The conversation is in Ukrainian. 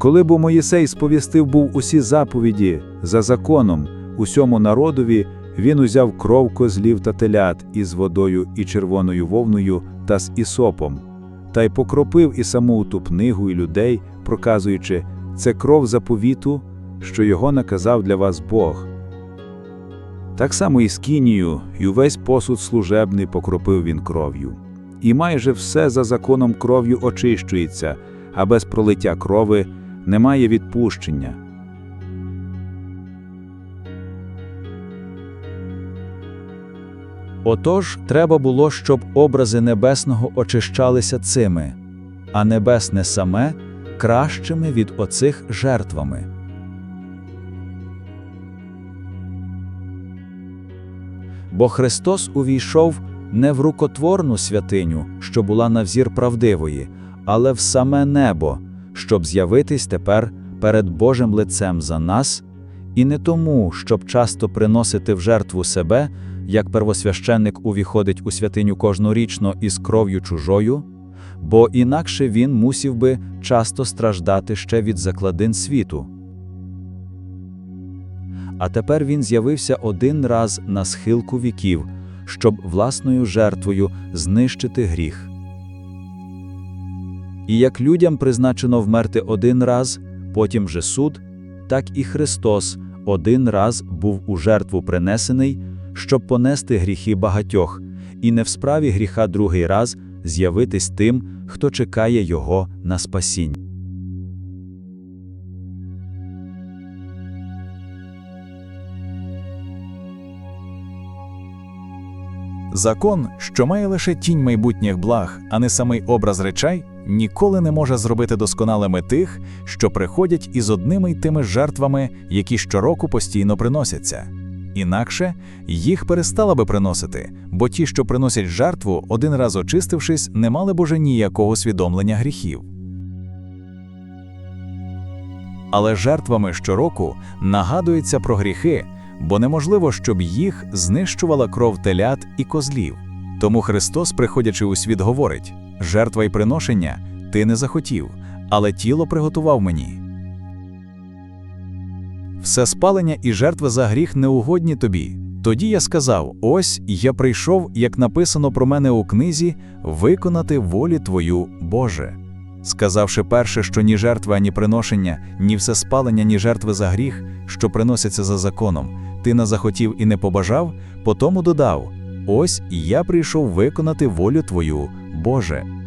Коли бо Моїсей сповістив був усі заповіді за законом усьому народові, він узяв кров козлів та телят із водою і червоною вовною та з ісопом, та й покропив і саму ту книгу і людей, проказуючи, це кров заповіту, що його наказав для вас Бог. Так само і скинію, і увесь посуд служебний покропив він кров'ю. І майже все за законом кров'ю очищується, а без пролиття крови немає відпущення. Отож, треба було, щоб образи небесного очищалися цими, а небесне саме кращими від оцих жертвами. Бо Христос увійшов не в рукотворну святиню, що була на взір правдивої, але в саме небо, щоб з'явитись тепер перед Божим лицем за нас, і не тому, щоб часто приносити в жертву себе, як первосвященник увіходить у святиню кожнорічно із кров'ю чужою, бо інакше він мусів би часто страждати ще від закладин світу. А тепер він з'явився один раз на схилку віків, щоб власною жертвою знищити гріх. І як людям призначено вмерти один раз, потім же суд, так і Христос один раз був у жертву принесений, щоб понести гріхи багатьох, і не в справі гріха другий раз з'явитись тим, хто чекає Його на спасіння. Закон, що має лише тінь майбутніх благ, а не самий образ речей, ніколи не може зробити досконалими тих, що приходять із одними й тими жертвами, які щороку постійно приносяться. Інакше їх перестала би приносити, бо ті, що приносять жертву, один раз очистившись, не мали б уже ніякого свідомлення гріхів. Але жертвами щороку нагадується про гріхи, бо неможливо, щоб їх знищувала кров телят і козлів. Тому Христос, приходячи у світ, говорить: жертва й приношення ти не захотів, але тіло приготував мені. Все спалення і жертви за гріх неугодні тобі. Тоді я сказав: ось я прийшов, як написано про мене у книзі, виконати волі Твою, Боже. Сказавши перше, що ні жертви, ані приношення, ні все спалення, ні жертви за гріх, що приносяться за законом, ти не захотів і не побажав, потому додав: Ось я прийшов виконати волю Твою, Боже.